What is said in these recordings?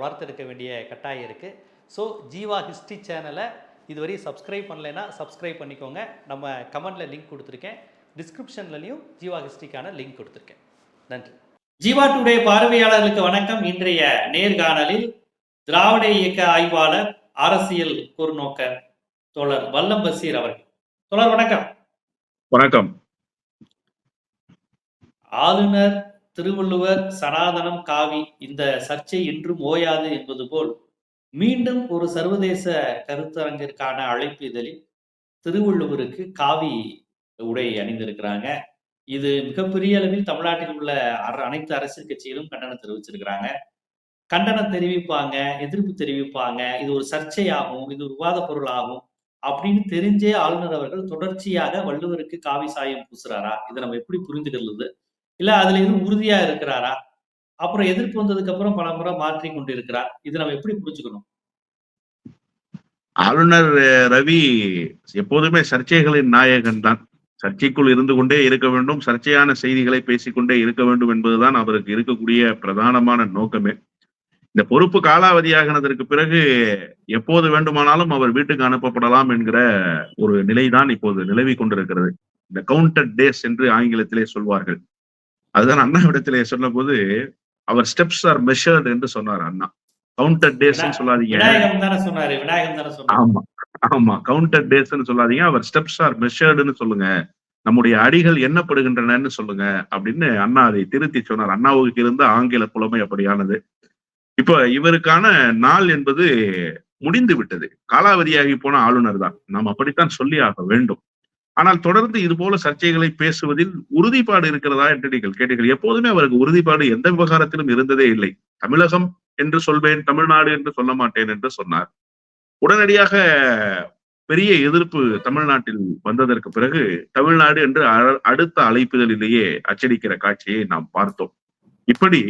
வளர்த்தெடுக்க வேண்டிய கட்டாயம் இருக்குது ஸோ ஜீவா ஹிஸ்ட்ரி சேனலை இதுவரை சப்ஸ்கிரைப் பண்ணலைன்னா சப்ஸ்கிரைப் பண்ணிக்கோங்க. நம்ம கமெண்டில் லிங்க் கொடுத்துருக்கேன். டிஸ்கிரிப்ஷன்லையும் ஜீவா ஹிஸ்ட்ரிக்கான லிங்க் கொடுத்துருக்கேன். நன்றி. ஜீவா டுடே பார்வையாளர்களுக்கு வணக்கம். இன்றைய நேர்காணலில் திராவிட இயக்க ஆய்வாளர் அரசியல் கூர்நோக்க தோழர் வல்லம் பசீர் அவர்கள். தோழர் வணக்கம். வணக்கம். ஆளுநர் திருவள்ளுவர் சனாதனம் காவி இந்த சர்ச்சை இன்றும் ஓயாது என்பது போல் மீண்டும் ஒரு சர்வதேச கருத்தரங்கிற்கான அழைப்பு இதழில் திருவள்ளுவருக்கு காவி உடை அணிந்திருக்கிறாங்க. இது மிகப்பெரிய அளவில் தமிழ்நாட்டில் உள்ள அர- அனைத்து அரசியல் கட்சிகளும் கண்டனம் தெரிவிச்சிருக்கிறாங்க. கண்டனம் தெரிவிப்பாங்க எதிர்ப்பு தெரிவிப்பாங்க இது ஒரு சர்ச்சையாகும் இது ஒரு விவாத பொருளாகும் அப்படின்னு தெரிஞ்சே ஆளுநர் அவர்கள் தொடர்ச்சியாக வள்ளுவருக்கு காவி சாயம் பூசுறாரா? இதை நம்ம எப்படி புரிந்துகிறது இல்ல அதுல எதுவும் உறுதியா இருக்கிறாரா? அப்புறம் எதிர்ப்பு வந்ததுக்கு அப்புறம் பல முறை மாற்றி கொண்டு இருக்கிறார் இதை நம்ம எப்படி புரிஞ்சுக்கணும்? ஆளுநர் ரவி எப்போதுமே சர்ச்சைகளின் நாயகன் தான். சர்ச்சைக்குள் இருந்து கொண்டே இருக்க வேண்டும். சர்ச்சையான செய்திகளை பேசிக்கொண்டே இருக்க வேண்டும் என்பதுதான் அவருக்கு இருக்கக்கூடிய பிரதானமான நோக்கமே. இந்த பொறுப்பு காலாவதியாகினதற்கு பிறகு எப்போது வேண்டுமானாலும் அவர் வீட்டுக்கு அனுப்பப்படலாம் என்கிற ஒரு நிலைதான் இப்போது நிலவி கொண்டிருக்கிறது. இந்த கவுண்டட் டேஸ் என்று ஆங்கிலத்திலே சொல்வார்கள். அதுதான் அண்ணாவிடத்திலே சொன்னபோது அவர் ஸ்டெப்ஸ் ஆர் மெஷர்ட் என்று சொன்னார் அண்ணா. கவுண்டட் டேஸ் சொல்லாதீங்க. ஆமா. ஆமா. கவுண்டர் டேஸ்னு சொல்லாதீங்க. அவர் ஸ்டெப்ஸ் ஆர் மெஷர்டுன்னு சொல்லுங்க. நம்முடைய அடிகள் எண்ணப்படுகின்றனன்னு சொல்லுங்க அப்படின்னு அண்ணா அதை திருத்தி சொன்னார். அண்ணாவுக்கு இருந்த ஆங்கில புலமை அப்படியானது. இப்ப இவருக்கான நாள் என்பது முடிந்து விட்டது. காலாவதியாகி போன ஆளுநர் தான். நாம் அப்படித்தான் சொல்லி ஆக வேண்டும். ஆனால் தொடர்ந்து இது போல சர்ச்சைகளை பேசுவதில் உறுதிப்பாடு இருக்கிறதா என்று நீங்கள் கேட்டீர்கள். எப்போதுமே அவருக்கு உறுதிப்பாடு எந்த விவகாரத்திலும் இருந்ததே இல்லை. தமிழகம் என்று சொல்வேன் தமிழ்நாடு என்று சொல்ல மாட்டேன் என்று சொன்னார். உடனடியாக பெரிய எதிர்ப்பு தமிழ்நாட்டில் வந்ததற்கு பிறகு தமிழ்நாடு என்று அடுத்த அழைப்புதலிலேயே அச்சடிக்கிற காட்சியை நாம் பார்த்தோம். இப்படி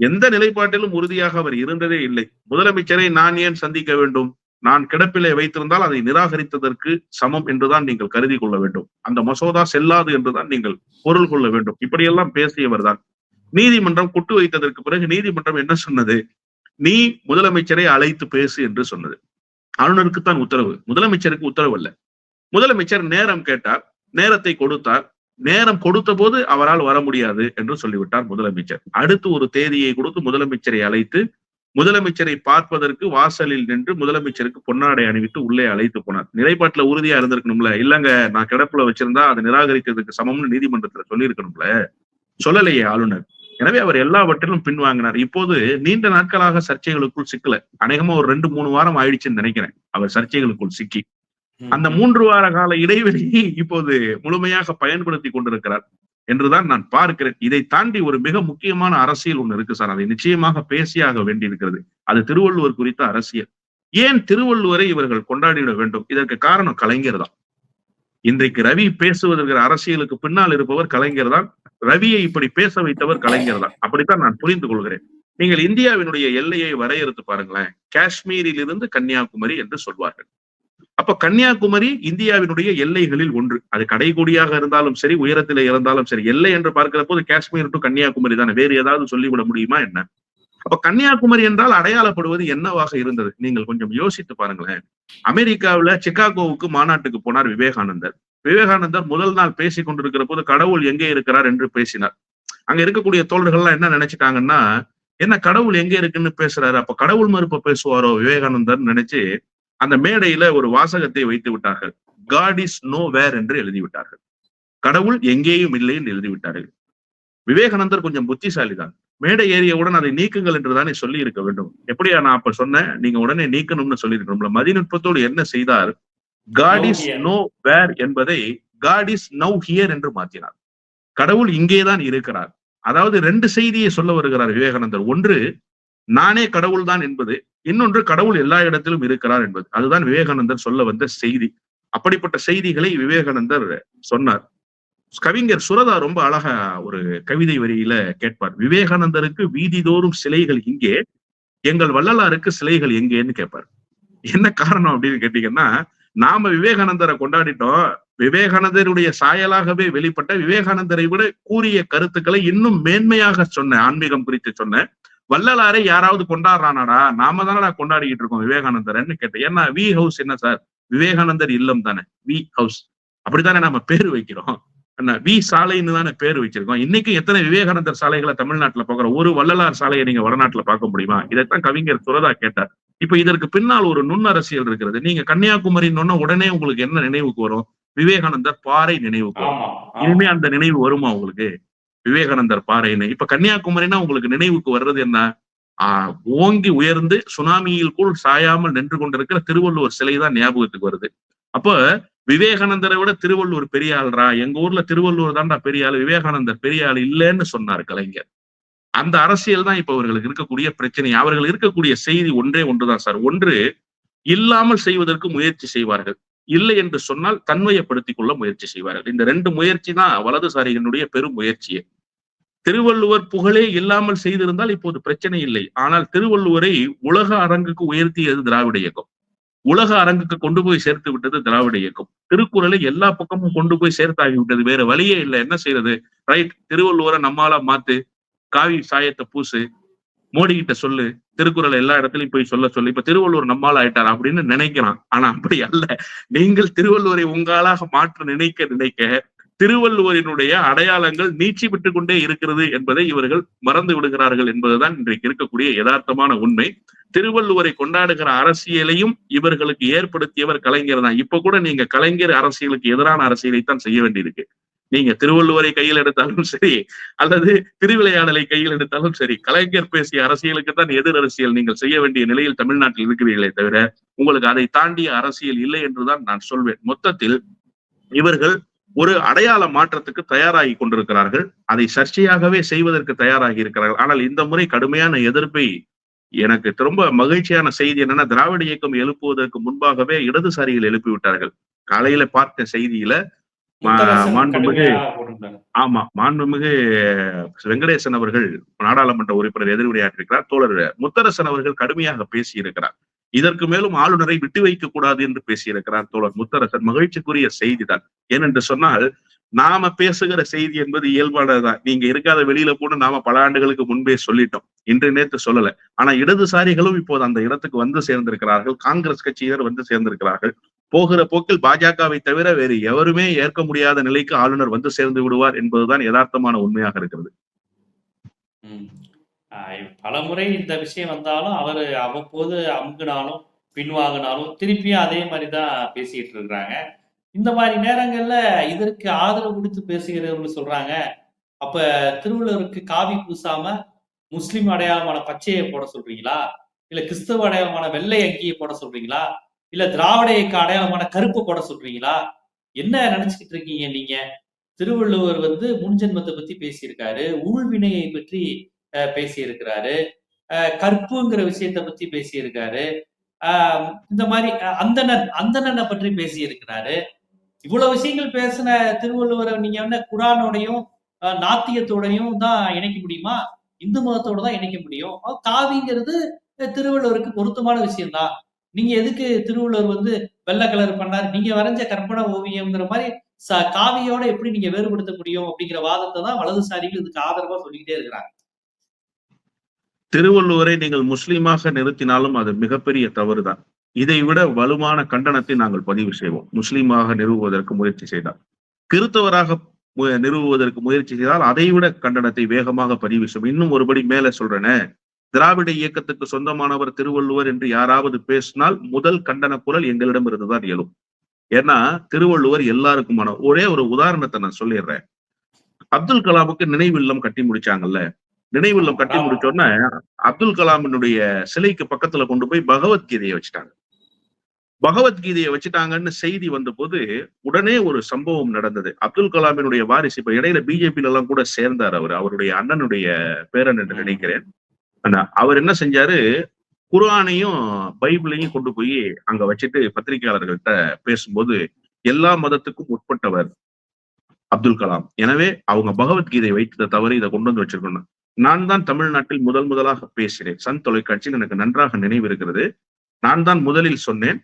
எந்த நிலைப்பாட்டிலும் உறுதியாக அவர் இருந்ததே இல்லை. முதலமைச்சரை நான் ஏன் சந்திக்க வேண்டும்? நான் கிடப்பிலே வைத்திருந்தால் அதை நிராகரித்ததற்கு சமம் என்றுதான் நீங்கள் கருதி கொள்ள வேண்டும். அந்த மசோதா செல்லாது என்றுதான் நீங்கள் பொருள் கொள்ள வேண்டும். இப்படியெல்லாம் பேசியவர் தான் நீதிமன்றம் குட்டு வைத்ததற்கு பிறகு நீதிமன்றம் என்ன சொன்னது? நீ முதலமைச்சரை அழைத்து பேசு என்று சொன்னது. ஆளுநருக்குத்தான் உத்தரவு. முதலமைச்சருக்கு உத்தரவு அல்ல. முதலமைச்சர் நேரம் கேட்டார். நேரத்தை கொடுத்தார். நேரம் கொடுத்த போது அவரால் வர முடியாது என்று சொல்லிவிட்டார் முதலமைச்சர். அடுத்து ஒரு தேதியை கொடுத்து முதலமைச்சரை அழைத்து முதலமைச்சரை பார்ப்பதற்கு வாசலில் நின்று முதலமைச்சருக்கு பொன்னாடை அணிவித்து உள்ளே அழைத்து போனார். நிலைப்பாட்டுல உறுதியா இருந்திருக்கணும்ல? இல்லங்க நான் கிடப்புல வச்சிருந்தா அதை நிராகரிக்கிறதுக்கு சமம்னு நீதிமன்றத்துல சொல்லியிருக்கணும்ல? சொல்லலையே ஆளுநர். எனவே அவர் எல்லாவற்றிலும் பின்வாங்கினார். இப்போது நீண்ட நாட்களாக சர்ச்சைகளுக்குள் சிக்கல. அநேகமா ஒரு ரெண்டு மூணு வாரம் ஆயிடுச்சுன்னு நினைக்கிறேன். அவர் சர்ச்சைகளுக்குள் சிக்கி. அந்த மூன்று வார கால இடைவெளியை இப்போது முழுமையாக பயன்படுத்தி கொண்டிருக்கிறார். என்றுதான் நான் பார்க்கிறேன். இதை தாண்டி ஒரு மிக முக்கியமான அரசியல் ஒண்ணு இருக்கு சார். அதை நிச்சயமாக பேசியாக வேண்டியிருக்கிறது. அது திருவள்ளுவர் குறித்த அரசியல். ஏன் திருவள்ளுவரை இவர்கள் கொண்டாடிட வேண்டும்? இதற்கு காரணம் கலைஞர் தான். இன்றைக்கு ரவி பேசுவதற்கு அரசியலுக்கு பின்னால் இருப்பவர் கலைஞர் தான். ரவியை இப்படி பேச வைத்தவர் கலைஞர் தான். அப்படித்தான் நான் புரிந்து கொள்கிறேன். நீங்கள் இந்தியாவினுடைய எல்லையை வரையறுத்து பாருங்களேன். காஷ்மீரில் இருந்து கன்னியாகுமரி என்று சொல்வார்கள். அப்ப கன்னியாகுமரி இந்தியாவினுடைய எல்லைகளில் ஒன்று. அது கடைகோடியாக இருந்தாலும் சரி உயரத்திலே இருந்தாலும் சரி எல்லை என்று பார்க்கிற போது காஷ்மீர் டு கன்னியாகுமரி தானே. வேறு ஏதாவது சொல்லிவிட முடியுமா என்ன? அப்ப கன்னியாகுமரி என்றால் அடையாளப்படுவது என்னவாக இருந்தது? நீங்கள் கொஞ்சம் யோசித்து பாருங்களேன். அமெரிக்காவுல சிகாகோவுக்கு மாநாட்டுக்கு போனார் விவேகானந்தர். விவேகானந்தர் முதல் நாள் பேசிக் கொண்டிருக்கிற போது கடவுள் எங்கே இருக்கிறார்? என்று பேசினார். அங்க இருக்கக்கூடிய தோழர்கள்லாம் என்ன நினைச்சிட்டாங்கன்னா என்ன கடவுள் எங்க இருக்குன்னு பேசுறாரு? அப்ப கடவுள் மறுப்பு பேசுவாரோ? விவேகானந்தர் நினைச்சு அந்த மேடையில ஒரு வாசகத்தை வைத்து விட்டார்கள். காட் இஸ் நோ வேர் என்று எழுதி விட்டார்கள். கடவுள் எங்கேயும் இல்லை என்று எழுதி விட்டார்கள். விவேகானந்தர் கொஞ்சம் புத்திசாலி தான் மேடை ஏறியவுடன் அதை நீக்குங்கள் என்று தானே சொல்லி இருக்க வேண்டும். எப்படியா நான் அப்ப சொன்னேன்? நீங்க உடனே நீக்கணும்னு சொல்லி இருக்கணும்ல மதிநுட்பத்தோடு என்ன செய்தார்? God is. நோ வேர் என்பதை காட் இஸ் நவ் ஹியர் என்று மாற்றினார். கடவுள் இங்கேதான் இருக்கிறார். அதாவது ரெண்டு செய்தியை சொல்ல வருகிறார் விவேகானந்தர். ஒன்று நானே கடவுள் தான் என்பது இன்னொன்று கடவுள் எல்லா இடத்திலும் இருக்கிறார் என்பது. அதுதான் விவேகானந்தர் சொல்ல வந்த செய்தி. அப்படிப்பட்ட செய்திகளை விவேகானந்தர் சொன்னார். கவிஞர் சுரதா ரொம்ப அழகா ஒரு கவிதை வரியில கேட்பார். விவேகானந்தருக்கு வீதிதோறும் சிலைகள் இங்கே எங்கள் வள்ளலாருக்கு சிலைகள் எங்கேன்னு கேட்பார். என்ன காரணம் அப்படின்னு கேட்டீங்கன்னா நாம விவேகானந்தரை கொண்டாடிட்டோம். விவேகானந்தருடைய சாயலாகவே வெளிப்பட்ட விவேகானந்தரை விட கூறிய கருத்துக்களை இன்னும் மேன்மையாக சொன்ன ஆன்மீகம் குறித்து சொன்ன வள்ளலாரை யாராவது கொண்டாடுறானாடா நாம தானடா கொண்டாடிக்கிட்டு இருக்கோம் விவேகானந்தர்ன்னு கேட்டேன். ஏன்னா வி ஹவுஸ் என்ன சார்? விவேகானந்தர் இல்லம் தானே வி ஹவுஸ் அப்படித்தானே நம்ம பேர் வைக்கிறோம்? என்ன வி சாலைன்னு தானே பேர் வச்சிருக்கோம். இன்னைக்கு எத்தனை விவேகானந்தர் சாலைகளை தமிழ்நாட்டுல பாக்குறோம் ஒரு வள்ளலார் சாலையை நீங்க வடநாட்டுல பார்க்க முடியுமா? இதைத்தான் கவிஞர் சுரதா கேட்டார். இப்ப இதற்கு பின்னால் ஒரு நுண் அரசியல் இருக்கிறது. நீங்க கன்னியாகுமரின்னு உடனே உங்களுக்கு என்ன நினைவுக்கு வரும்? விவேகானந்தர் பாறை நினைவுக்கு வரும். இனிமே அந்த நினைவு வருமா உங்களுக்கு? விவேகானந்தர் பாறைன்னு இப்ப கன்னியாகுமரினா உங்களுக்கு நினைவுக்கு வர்றது என்ன? ஆஹ் ஓங்கி உயர்ந்து சுனாமியில் கூட சாயாமல் நின்று கொண்டிருக்கிற திருவள்ளுவர் சிலை தான் ஞாபகத்துக்கு வருது. அப்ப விவேகானந்தரை விட திருவள்ளுவர் பெரிய ஆள்ரா? எங்க ஊர்ல திருவள்ளுவர் தான்டா பெரிய ஆள் விவேகானந்தர் பெரிய ஆள் இல்லைன்னு சொன்னார் கலைஞர். அந்த அரசியல் தான் இப்ப அவர்களுக்கு இருக்கக்கூடிய பிரச்சனை. அவர்கள் இருக்கக்கூடிய செய்தி ஒன்றே ஒன்றுதான் சார். ஒன்று இல்லாமல் செய்வதற்கு முயற்சி செய்வார்கள். இல்லை என்று சொன்னால் தன்மையப்படுத்திக் கொள்ள முயற்சி செய்வார்கள். இந்த ரெண்டு முயற்சி தான் வலதுசாரிகளுடைய பெரும் முயற்சியே. திருவள்ளுவர் புகழே இல்லாமல் செய்திருந்தால் இப்போது பிரச்சனை இல்லை. ஆனால் திருவள்ளுவரை உலக அரங்குக்கு உயர்த்தியது திராவிட இயக்கம். உலக அரங்குக்கு கொண்டு போய் சேர்த்து விட்டது திராவிட இயக்கம். திருக்குறளை எல்லா பக்கமும் கொண்டு போய் சேர்த்தாகிவிட்டது வேற வழியே இல்லை. என்ன செய்யறது ரைட் திருவள்ளுவரை நம்மால மாத்து காவி சாயத்தை பூசு மோடி கிட்ட சொல்லு திருக்குறள் எல்லா இடத்துலயும் போய் சொல்ல சொல்லு. இப்ப திருவள்ளுவர் நம்மால் ஆயிட்டார் அப்படின்னு நினைக்கிறான். ஆனா அப்படி அல்ல. நீங்கள் திருவள்ளுவரை உங்களாக மாற்ற நினைக்க நினைக்க திருவள்ளுவரினுடைய அடையாளங்கள் நீச்சி விட்டு கொண்டே இருக்கிறது என்பதை இவர்கள் மறந்து விடுகிறார்கள் என்பதுதான் இன்றைக்கு இருக்கக்கூடிய யதார்த்தமான உண்மை. திருவள்ளுவரை கொண்டாடுகிற அரசியலையும் இவர்களுக்கு ஏற்படுத்தியவர் கலைஞர் தான். இப்ப கூட நீங்க கலைஞர் அரசியலுக்கு எதிரான அரசியலைத்தான் செய்ய வேண்டியிருக்கு. நீங்க திருவள்ளுவரை கையில் எடுத்தாலும் சரி அல்லது திருவிளையாடலை கையில் எடுத்தாலும் சரி கலைஞர் பேசிய அரசியலுக்கு தான் எதிர் அரசியல் நீங்கள் செய்ய வேண்டிய நிலையில் தமிழ்நாட்டில் இருக்கிறீர்களே தவிர உங்களுக்கு அதை தாண்டிய அரசியல் இல்லை என்றுதான் நான் சொல்வேன். மொத்தத்தில் இவர்கள் ஒரு அடையாள மாற்றத்துக்கு தயாராகி கொண்டிருக்கிறார்கள். அதை சர்ச்சையாகவே செய்வதற்கு தயாராகி இருக்கிறார்கள். ஆனால் இந்த முறை கடுமையான எதிர்ப்பை எனக்கு ரொம்ப மகிழ்ச்சியான செய்தி என்னன்னா திராவிட இயக்கம் எழுப்புவதற்கு முன்பாகவே இடதுசாரிகள் எழுப்பி விட்டார்கள் காலையில பார்த்த செய்தியில மாண்புமிகு. ஆமா மாண்புமிகு வெங்கடேசன் அவர்கள் நாடாளுமன்ற உறுப்பினர் எதிர்வினையாற்றிருக்கிறார் தோழர் முத்தரசன் அவர்கள் கடுமையாக பேசியிருக்கிறார். இதற்கு மேலும் ஆளுநரை விட்டு வைக்க கூடாது என்று பேசியிருக்கிறார் தோழர் முத்தரசன். மகிழ்ச்சிக்குரிய செய்திதான். ஏனென்று சொன்னால் நாம பேசுகிற செய்தி என்பது இயல்பானதுதான். நீங்க இருக்காத வெளியில போன நாம பல ஆண்டுகளுக்கு முன்பே சொல்லிட்டோம். இன்று நேற்று சொல்லல. ஆனா இடதுசாரிகளும் இப்போது அந்த இடத்துக்கு வந்து சேர்ந்திருக்கிறார்கள். காங்கிரஸ் கட்சியினர் வந்து சேர்ந்திருக்கிறார்கள். போகிற போக்கில் பாஜகவை தவிர வேறு எவருமே ஏற்க முடியாத நிலைக்கு ஆளுநர் வந்து சேர்ந்து விடுவார் என்பதுதான் யதார்த்தமான உண்மையாக இருக்கிறது. பலமுறை இந்த விஷயம் வந்தாலும் அவர் அவ்வப்போது அமுங்கினாலும் பின்வாங்கினாலும் திருப்பியும் அதே மாதிரி தான் பேசிக்கிட்டு இருக்கிறாங்க. இந்த மாதிரி நேரங்கள்ல இதற்கு ஆதரவு கொடுத்து பேசுகிறவர்கள் சொல்றாங்க. அப்ப திருவள்ளுவருக்கு காவி பூசாம முஸ்லிம் அடையாளமான பச்சையை போட சொல்றீங்களா? இல்ல கிறிஸ்தவ அடையாளமான வெள்ளை அங்கியை போட சொல்றீங்களா? இல்ல திராவிட இயக்க அடையாளமான கருப்பு போட சொல்றீங்களா? என்ன நினைச்சுக்கிட்டு இருக்கீங்க நீங்க? திருவள்ளுவர் வந்து முன்ஜென்மத்தை பத்தி பேசியிருக்காரு. ஊழ்வினையை பற்றி பேசியிருக்கிறாரு. கற்புங்கிற விஷயத்தை பத்தி பேசியிருக்காரு. ஆஹ், இந்த மாதிரி அஹ், அந்தணன் அந்தணனை பற்றி பேசியிருக்கிறாரு. இவ்வளவு விஷயங்கள் பேசின திருவள்ளுவரை நீங்க என்ன குரானோடையும் நாத்தியத்தோடையும் தான் இணைக்க முடியுமா? இந்து மதத்தோட தான் இணைக்க முடியும். காவிங்கிறது திருவள்ளுவருக்கு பொருத்தமான விஷயம்தான். நீங்க எதுக்கு திருவள்ளுவர் வந்து வெள்ளை கலர் பண்ணார்? நீங்க வரைஞ்ச கற்பனை ஓவியம்ங்கிற மாதிரி ச காவியோட எப்படி நீங்க வேறுபடுத்த முடியும் அப்படிங்கிற வாதத்தை தான் வலதுசாரிகள் இதுக்கு ஆதரவா சொல்லிக்கிட்டே இருக்கிறாங்க. திருவள்ளுவரை நீங்கள் முஸ்லீமாக நிறுத்தினாலும் அது மிகப்பெரிய தவறுதான். இதை விட வலுவான கண்டனத்தை நாங்கள் பதிவு செய்வோம். முஸ்லீமாக நிறுவுவதற்கு முயற்சி செய்தால். கிறித்தவராக நிறுவுவதற்கு முயற்சி செய்தால் அதை விட கண்டனத்தை வேகமாக பதிவு செய்வோம். இன்னும் ஒருபடி மேல சொல்றேனே. திராவிட இயக்கத்துக்கு சொந்தமானவர் திருவள்ளுவர் என்று யாராவது பேசினால் முதல் கண்டன குரல் எங்களிடம் இருந்துதான் எழும். ஏன்னா திருவள்ளுவர் எல்லாருக்குமான ஒரே ஒரு உதாரணத்தை நான் சொல்லிடுறேன். அப்துல் கலாமுக்கு நினைவில்லம் கட்டி முடிச்சாங்கல்ல. நினைவில்லம் கட்டி ஆமா. முடிச்சோடனே அப்துல் கலாமினுடைய சிலைக்கு பக்கத்துல கொண்டு போய் பகவத்கீதையை வச்சுட்டாங்க. பகவத்கீதையை வச்சுட்டாங்கன்னு செய்தி வந்தபோது உடனே ஒரு சம்பவம் நடந்தது. அப்துல் கலாமினுடைய வாரிசு இப்ப இடையில பிஜேபியில எல்லாம் கூட சேர்ந்தார் அவர். அவருடைய அண்ணனுடைய பேரன் என்று. நினைக்கிறேன். ஆனா, அவர் என்ன செஞ்சாரு? குர்ஆனையும் பைபிளையும் கொண்டு போய் அங்க வச்சுட்டு பத்திரிகையாளர்கள்ட்ட பேசும்போது எல்லா மதத்துக்கும் உட்பட்டவர் அப்துல் கலாம். எனவே அவங்க பகவத்கீதை வைத்ததை தவிர இதை கொண்டு வந்து வச்சிருக்கணும். நான் தான் தமிழ்நாட்டில் முதல் முதலாக பேசினேன். சன் தொலைக்காட்சியில் எனக்கு நன்றாக நினைவு இருக்கிறது நான் தான் முதலில் சொன்னேன்.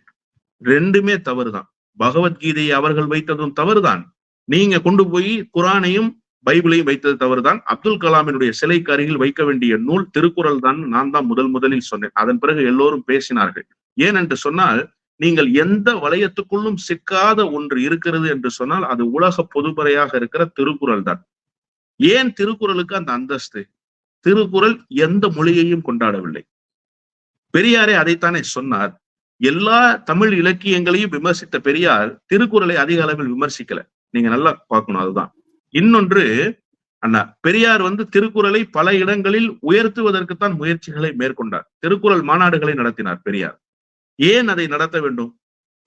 ரெண்டுமே தவறுதான். பகவத்கீதையை அவர்கள் வைத்ததும் தவறுதான். நீங்க கொண்டு போய் குரானையும் பைபிளையும் வைத்தது தவறுதான். அப்துல் கலாமினுடைய சிலைக்கு அருகில் வைக்க வேண்டிய நூல் திருக்குறள் தான் நான் தான் முதல் முதலில் சொன்னேன். அதன் பிறகு எல்லோரும் பேசினார்கள். ஏன் என்று சொன்னால் நீங்கள் எந்த வளையத்துக்குள்ளும் சிக்காத ஒன்று இருக்கிறது என்று சொன்னால் அது உலக பொதுமறையாக இருக்கிற திருக்குறள் தான். ஏன் திருக்குறளுக்கு அந்த அந்தஸ்து? திருக்குறள் எந்த மொழியையும் கொண்டாடவில்லை. பெரியாரே அதைத்தானே சொன்னார். எல்லா தமிழ் இலக்கியங்களையும் விமர்சித்த பெரியார் திருக்குறளை அதிக அளவில் விமர்சிக்கல. நீங்க நல்லா பார்க்கணும் அதுதான். இன்னொன்று அண்ணா பெரியார் வந்து திருக்குறளை பல இடங்களில் உயர்த்துவதற்குத்தான் முயற்சிகளை மேற்கொண்டார். திருக்குறள் மாநாடுகளை நடத்தினார் பெரியார். ஏன் அதை நடத்த வேண்டும்?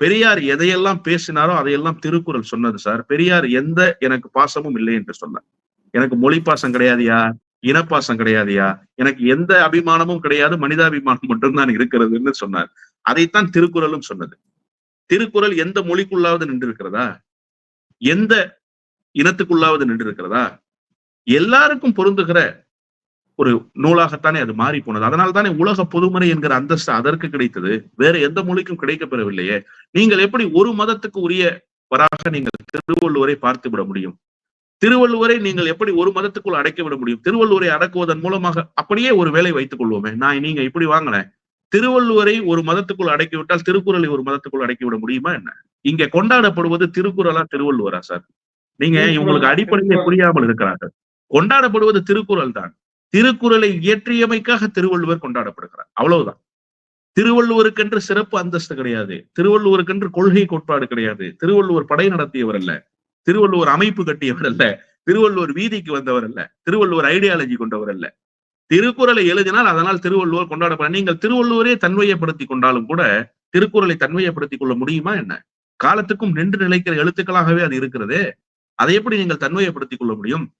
பெரியார் எதையெல்லாம் பேசினாரோ அதையெல்லாம் திருக்குறள் சொன்னது சார். பெரியார் எந்த எனக்கு பாசமும் இல்லை என்று சொன்னார். எனக்கு மொழி பாசம் கிடையாதுயா இனப்பாசம் கிடையாதுயா? எனக்கு எந்த அபிமானமும் கிடையாது மனிதாபிமானம் மட்டும்தான் இருக்கிறதுன்னு சொன்னார். அதைத்தான் திருக்குறளும் சொன்னது. திருக்குறள் எந்த மொழிக்குள்ளாவது நின்று இருக்கிறதா எந்த இனத்துக்குள்ளாவது நின்று இருக்கிறதா எல்லாருக்கும் பொருந்துகிற ஒரு நூலாகத்தானே அது மாறி போனது. அதனால தானே உலக பொதுமறை என்கிற அந்தஸ்து அதற்கு கிடைத்தது. வேற எந்த மொழிக்கும் கிடைக்கப்பெறவில்லையே. நீங்கள் எப்படி ஒரு மதத்துக்கு உரியவராக நீங்கள் திருவள்ளுவரை பார்த்து விட முடியும்? திருவள்ளுவரை நீங்கள் எப்படி ஒரு மதத்துக்குள் அடைக்க விட முடியும்? திருவள்ளுவரை அடக்குவதன் மூலமாக அப்படியே ஒரு வேலை வைத்துக் கொள்வோமே. நான் நீங்க இப்படி வாங்கினேன் திருவள்ளுவரை ஒரு மதத்துக்குள் அடக்கி விட்டால் திருக்குறளை ஒரு மதத்துக்குள் அடக்கி விட முடியுமா என்ன? இங்க கொண்டாடப்படுவது திருக்குறளா திருவள்ளுவரா சார்? நீங்க இவங்களுக்கு அடிப்படையே புரியாமல் இருக்கிறார்கள். கொண்டாடப்படுவது திருக்குறள் தான். திருக்குறளை இயற்றியமைக்காக திருவள்ளுவர் கொண்டாடப்படுகிறார். அவ்வளவுதான். திருவள்ளுவருக்கென்று சிறப்பு அந்தஸ்து கிடையாது. திருவள்ளுவருக்கென்று கொள்கை கோட்பாடு கிடையாது. திருவள்ளுவர் படை நடத்தியவர் அல்ல. திருவள்ளுவர் அமைப்பு கட்டியவர் அல்ல. திருவள்ளுவர் வீதிக்கு வந்தவர் அல்ல. திருவள்ளுவர் ஐடியாலஜி கொண்டவர் அல்ல. திருக்குறளை எழுதினால் அதனால் திருவள்ளுவர் கொண்டாடப்பட நீங்கள் திருவள்ளுவரே தன்மையப்படுத்தி கொண்டாலும் கூட திருக்குறளை தன்மையப்படுத்திக் கொள்ள முடியுமா என்ன? காலத்துக்கும் நின்று நிலைக்கிற எழுத்துக்களாகவே அது இருக்கிறதே. அதை எப்படி நீங்கள் தன்மையப்படுத்திக் கொள்ள முடியும்?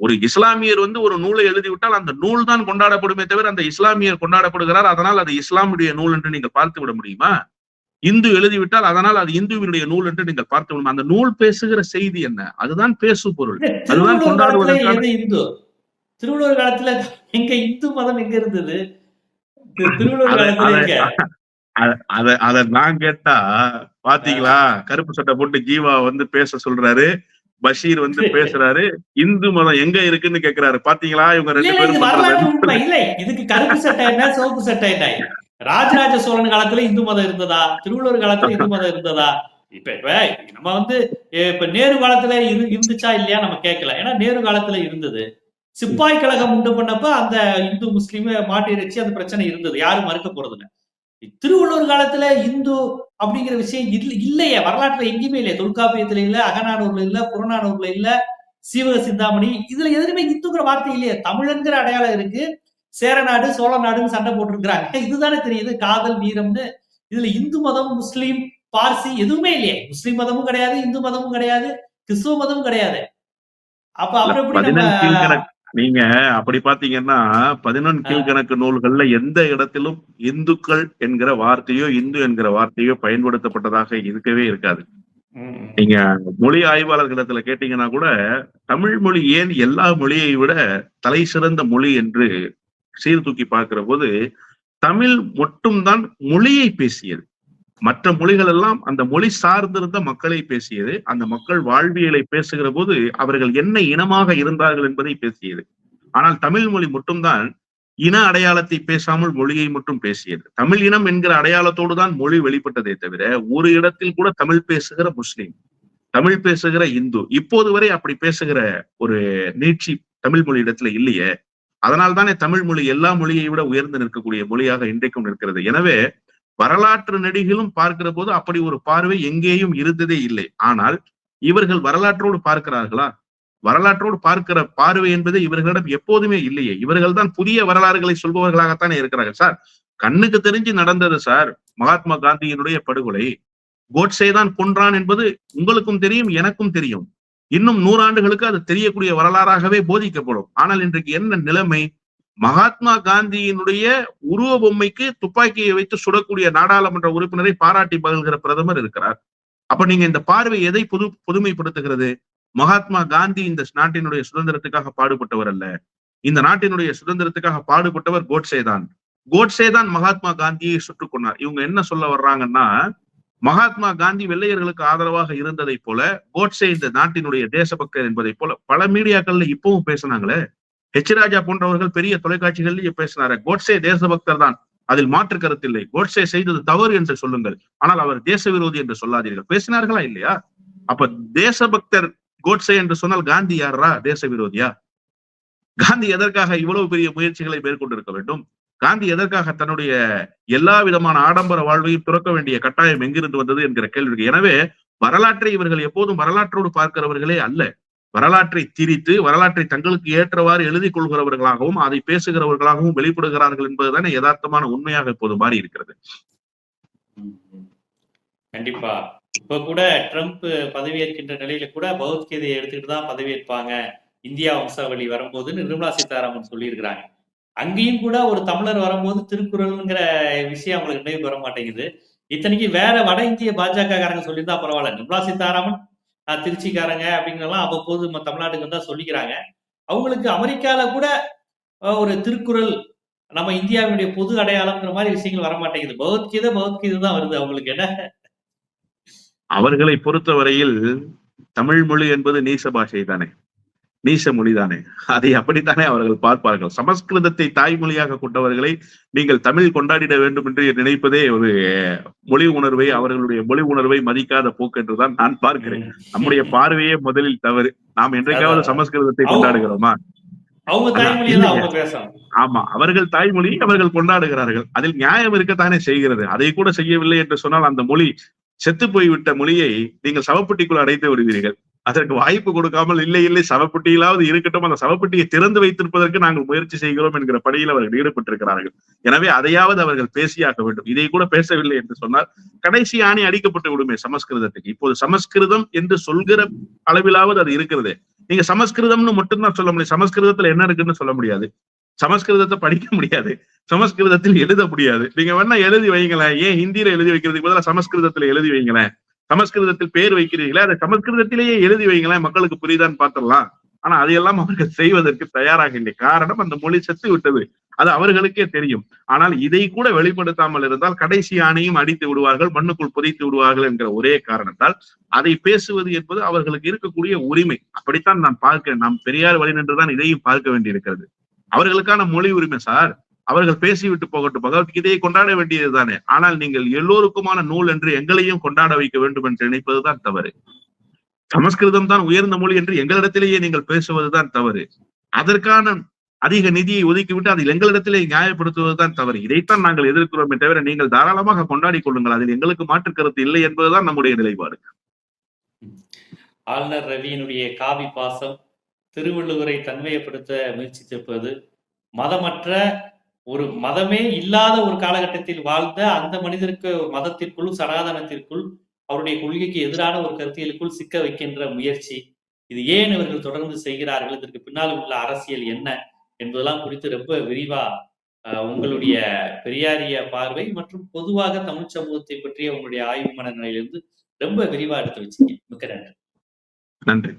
ஒரு இஸ்லாமியர் வந்து ஒரு நூலை எழுதிவிட்டால் அந்த நூல் தான் கொண்டாடப்படுமே தவிர அந்த இஸ்லாமியர் கொண்டாடப்படுகிறார். அதனால் அது இஸ்லாமுடைய நூல் என்று நீங்கள் பார்த்து விட முடியுமா? இந்து எழுதிவிட்டால் அதனால் அது இந்துவினுடைய நூல் என்று நீங்கள் பார்த்து விடும் அந்த நூல் பேசுகிற செய்தி என்ன? அதுதான் பேசு பொருள். அதுதான் கொண்டாடுவதற்கான இந்து? திருவள்ளுவர் காலத்துல எங்க இந்து மதம் எங்க இருந்தது? அத- அத- நான் கேட்டா பாத்தீங்களா? கருப்பு சட்டை போட்டு ஜீவா வந்து பேச சொல்றாரு பஷீர் வந்து பேசுறாரு இந்து மதம் எங்க இருக்குன்னு கேக்குறாரு. பாத்தீங்களா? இவங்க ரெண்டு பேரும் இல்லை இதுக்கு கருப்பு சட்டை என்ன சிவப்பு சட்டை என்ன? ராஜராஜ சோழன் காலத்துல இந்து மதம் இருந்ததா? திருவள்ளுவர் காலத்துல இந்து மதம் இருந்ததா? இப்ப இப்ப நம்ம வந்து இப்ப நேரு காலத்துல இரு- இருந்துச்சா இல்லையா நம்ம கேட்கல ஏன்னா நேரு காலத்துல இருந்தது. சிப்பாய் கழகம் உண்டு பண்ணப்ப அந்த இந்து முஸ்லீம் மாட்டு இறைச்சி அந்த பிரச்சனை இருந்தது. யாரும் மறுக்க போறது திருவள்ளுவர் காலத்துல இந்து அப்படிங்கிற விஷயம் இல்ல இல்லையே. வரலாற்றுல எங்கேயுமே இல்லையே. தொல்காப்பியத்துல இல்ல அகநானூர்ல இல்ல புறநானூர்ல இல்ல சீவக சிந்தாமணி. இதுல எதுவுமே இந்துங்கிற வார்த்தை இல்லையே. தமிழன்கிற அடையாளம் இருக்கு. சேரநாடு சோழ நாடுன்னு சண்டை போட்டிருக்கிறாங்க. இதுதானே தெரியுது காதல் வீரம்னு. இதுல இந்து மதம் முஸ்லீம் பார்சி எதுவுமே இல்லையே. முஸ்லீம் மதமும் கிடையாது இந்து மதமும் கிடையாது கிறிஸ்துவ மதமும் கிடையாது. அப்ப கீழ்கணக்கு நீங்க அப்படி பாத்தீங்கன்னா பதினொன்று கீழ்கணக்கு நூல்கள்ல எந்த இடத்திலும் இந்துக்கள் என்கிற வார்த்தையோ இந்து என்கிற வார்த்தையோ பயன்படுத்தப்பட்டதாக இருக்கவே இருக்காது. நீங்க மொழி ஆய்வாளர்களிடத்துல கேட்டீங்கன்னா கூட தமிழ் மொழி ஏன் எல்லா மொழியை விட தலை சிறந்த மொழி என்று சீர்தூக்கி பார்க்கிற போது தமிழ் மட்டும்தான் மொழியை பேசியது. மற்ற மொழிகள் எல்லாம் அந்த மொழி சார்ந்திருந்த மக்களை பேசியது. அந்த மக்கள் வாழ்வியலை பேசுகிற போது அவர்கள் என்ன இனமாக இருந்தார்கள் என்பதை பேசியது. ஆனால் தமிழ் மொழி மட்டும்தான் இன அடையாளத்தை பேசாமல் மொழியை மட்டும் பேசியது. தமிழ் இனம் என்கிற அடையாளத்தோடு தான் மொழி வெளிப்பட்டதே தவிர ஒரு இடத்தில் கூட தமிழ் பேசுகிற முஸ்லீம் தமிழ் பேசுகிற இந்து இப்போது வரை அப்படி பேசுகிற ஒரு நீட்சி தமிழ் மொழி இடத்துல இல்லையே. அதனால் தானே தமிழ் மொழி எல்லா மொழியை விட உயர்ந்து நிற்கக்கூடிய மொழியாக இன்றைக்கும் நிற்கிறது. எனவே வரலாற்று நடிகளும் பார்க்கிற போது அப்படி ஒரு பார்வை எங்கேயும் இருந்ததே இல்லை. ஆனால் இவர்கள் வரலாற்றோடு பார்க்கிறார்களா? வரலாற்றோடு பார்க்கிற பார்வை என்பது இவர்களிடம் எப்போதுமே இல்லையே. இவர்கள் தான் புதிய வரலாறுகளை சொல்பவர்களாகத்தானே இருக்கிறார்கள். சார் கண்ணுக்கு தெரிஞ்சு நடந்தது சார் மகாத்மா காந்தியினுடைய படுகொலை. கோட்ஸே தான் கொன்றான் என்பது உங்களுக்கும் தெரியும் எனக்கும் தெரியும். இன்னும் நூறாண்டுகளுக்கு அது தெரியக்கூடிய வரலாறாகவே போதிக்கப்படும். ஆனால் இன்றைக்கு என்ன நிலைமை? மகாத்மா காந்தியினுடைய உருவ பொம்மைக்கு துப்பாக்கியை வைத்து சுடக்கூடிய நாடாளுமன்ற உறுப்பினரை பாராட்டி பகல்கிற பிரதமர் இருக்கிறார். அப்ப நீங்க இந்த பார்வை எதை புது புதுமைப்படுத்துகிறது? மகாத்மா காந்தி இந்த நாட்டினுடைய சுதந்திரத்துக்காக பாடுபட்டவர் அல்ல. இந்த நாட்டினுடைய சுதந்திரத்துக்காக பாடுபட்டவர் கோட்சே தான். கோட்சே தான் மகாத்மா காந்தியை சுட்டுக் கொண்டார். இவங்க என்ன சொல்ல வர்றாங்கன்னா மகாத்மா காந்தி வெள்ளையர்களுக்கு ஆதரவாக இருந்ததை போல கோட்ஸே இந்த நாட்டினுடைய தேசபக்தர் என்பதை போல பல மீடியாக்கள்ல இப்பவும் பேசினாங்களே. ஹெச் ராஜா போன்றவர்கள் பெரிய தொலைக்காட்சிகள்லயே பேசினார. கோட்ஸே தேசபக்தர் தான். அதில் மாற்று கருத்தில்லை. கோட்சே செய்தது தவறு என்று சொல்லுங்கள். ஆனால் அவர் தேச விரோதி என்று சொல்லாதீர்கள். பேசினார்களா இல்லையா? அப்ப தேசபக்தர் கோட்ஸே என்று சொன்னால் காந்தி யாரா தேச விரோதியா? காந்தி எதற்காக இவ்வளவு பெரிய முயற்சிகளை மேற்கொண்டிருக்க வேண்டும்? காந்தி எதற்காக தன்னுடைய எல்லா விதமான ஆடம்பர வாழ்வையும் துறக்க வேண்டிய கட்டாயம் எங்கிருந்து வந்தது என்கிற கேள்வி எனவே வரலாற்றை இவர்கள் எப்போதும் வரலாற்றோடு பார்க்கிறவர்களே அல்ல. வரலாற்றை திரித்து வரலாற்றை தங்களுக்கு ஏற்றவாறு எழுதி கொள்கிறவர்களாகவும் அதை பேசுகிறவர்களாகவும் வெளிப்படுகிறார்கள் என்பதுதானே யதார்த்தமான உண்மையாக இப்போது மாறி இருக்கிறது கண்டிப்பா. இப்ப கூட ட்ரம்ப் பதவியேற்கின்ற நிலையில கூட பகவத்கீதையை எடுத்துக்கிட்டு தான் பதவியேற்பாங்க இந்தியா வம்சாவளி வரும்போதுன்னு நிர்மலா சீதாராமன் சொல்லியிருக்கிறாங்க. அங்கேயும் கூட ஒரு தமிழர் வரும்போது திருக்குறள்ங்கிற விஷயம் அவங்களுக்கு நினைவுக்கு வர மாட்டேங்குது. இத்தனைக்கு வேற வட இந்திய பாஜக காரங்க சொல்லியிருந்தா பரவாயில்ல. நிர்மலா சீதாராமன் திருச்சிக்காரங்க அப்படிங்கிறலாம் அவ்வப்போது நம்ம தமிழ்நாட்டுக்கு வந்தா சொல்லிக்கிறாங்க. அவங்களுக்கு அமெரிக்கால கூட ஒரு திருக்குறள் நம்ம இந்தியாவினுடைய பொது அடையாளம்ங்கிற மாதிரி விஷயங்கள் வர மாட்டேங்குது. பகவத்கீதை பகவத்கீதை தான் வருது அவங்களுக்கு என்ன? அவர்களை பொறுத்தவரையில் தமிழ் மொழி என்பது நீச பாஷை தானே நீச மொழி தானே அதை அப்படித்தானே அவர்கள் பார்ப்பார்கள். சமஸ்கிருதத்தை தாய்மொழியாக கொண்டவர்களை நீங்கள் தமிழ் கொண்டாடிட வேண்டும் என்று நினைப்பதே ஒரு மொழி உணர்வை அவர்களுடைய மொழி உணர்வை மதிக்காத போக்கு என்றுதான் நான் பார்க்கிறேன். நம்முடைய பார்வையே முதலில் தவறு. நாம் என்றைக்காவது. சமஸ்கிருதத்தை கொண்டாடுகிறோமா? ஆமா அவர்கள் தாய்மொழி அவர்கள் கொண்டாடுகிறார்கள். அதில் நியாயம் இருக்கத்தானே செய்கிறது. அதை கூட செய்யவில்லை என்று சொன்னால் அந்த மொழி செத்து போய்விட்ட மொழியை நீங்கள் சவப்பெட்டிக்குள் அடைத்து விடுவீர்கள். அதற்கு வாய்ப்பு கொடுக்காமல் இல்லை இல்லை சவப்பெட்டியிலாவது இருக்கட்டும் அந்த சவப்பெட்டியை திறந்து வைத்திருப்பதற்கு நாங்கள் முயற்சி செய்கிறோம் என்கிற பணியில் அவர்கள் ஈடுபட்டிருக்கிறார்கள். எனவே அதையாவது அவர்கள் பேசியாக வேண்டும். இதை கூட பேசவில்லை என்று சொன்னால் கடைசி ஆணி அடிக்கப்பட்டு விடுமே சமஸ்கிருதத்துக்கு. இப்போது சமஸ்கிருதம் என்று சொல்கிற அளவிலாவது அது இருக்கிறது. நீங்க சமஸ்கிருதம்னு மட்டும்தான் சொல்ல முடியும் சமஸ்கிருதத்துல என்ன இருக்குன்னு சொல்ல முடியாது. சமஸ்கிருதத்தை படிக்க முடியாது. சமஸ்கிருதத்தில் எழுத முடியாது. நீங்க வேணா எழுதி வைங்களேன். ஏன் ஹிந்தியில எழுதி வைக்கிறதுக்கு பதிலாக சமஸ்கிருதத்துல எழுதி வைங்களேன்? சமஸ்கிருதத்தில் பேர் வைக்கிறீங்களே அதை சமஸ்கிருதத்திலேயே எழுதி வைங்களேன் மக்களுக்கு புரியுதான்னு பார்த்துடலாம். ஆனா அதையெல்லாம் அவர்கள் செய்வதற்கு தயாராக இல்லை. காரணம் அந்த மொழி செத்து விட்டது. அது அவர்களுக்கே தெரியும். ஆனால் இதை கூட வெளிப்படுத்தாமல் இருந்தால் கடைசி ஆணையும் அடித்து விடுவார்கள் மண்ணுக்குள் புதைத்து விடுவார்கள் என்கிற ஒரே காரணத்தால் அதை பேசுவது என்பது அவர்களுக்கு இருக்கக்கூடிய உரிமை. அப்படித்தான் நான் பார்க்கிறேன் நாம் பெரியார் வழி நின்றுதான் இதையும் பார்க்க வேண்டியிருக்கிறது. அவர்களுக்கான மொழி உரிமை சார். அவர்கள் பேசிவிட்டு போகட்டும். பகவத்கீதையை கொண்டாட வேண்டியது தானே. ஆனால் நீங்கள் எல்லோருக்குமான நூல் என்று எங்களையும் கொண்டாட வைக்க வேண்டும் என்று நினைப்பதுதான் தவறு. சமஸ்கிருதம் தான் உயர்ந்த மொழி என்று எங்களிடத்திலேயே நீங்கள் பேசுவதுதான் தவறு. அதற்கான அதிக நிதியை ஒதுக்கிவிட்டு அதில் எங்களிடத்திலே நியாயப்படுத்துவதுதான் தவறு. இதைத்தான் நாங்கள் எதிர்க்கிறோமே தவிர நீங்கள் தாராளமாக கொண்டாடி கொள்ளுங்கள். அதில் எங்களுக்கு மாற்று கருத்து இல்லை என்பதுதான் நம்முடைய நிலைப்பாடு. ஆளுநர் ரவியினுடைய காவி பாசம் திருவள்ளுவரை தன்மையப்படுத்த முயற்சித்திருப்பது மதமற்ற ஒரு மதமே இல்லாத ஒரு காலகட்டத்தில் வாழ்ந்த அந்த மனிதருக்கு மதத்திற்குள் சனாதனத்திற்குள் அவருடைய கொள்கைக்கு எதிரான ஒரு கருத்தியலுக்குள் சிக்க வைக்கின்ற முயற்சி. இது ஏன் இவர்கள் தொடர்ந்து செய்கிறார்கள்? இதற்கு பின்னால் உள்ள அரசியல் என்ன? என்பதெல்லாம் குறித்து ரொம்ப விரிவா அஹ், உங்களுடைய பெரியாரிய பார்வை மற்றும் பொதுவாக தமிழ் சமூகத்தை பற்றிய உங்களுடைய ஆய்வு மனநிலையிலிருந்து ரொம்ப விரிவா எடுத்து வச்சீங்க. மிக்க நன்றி. நன்றி.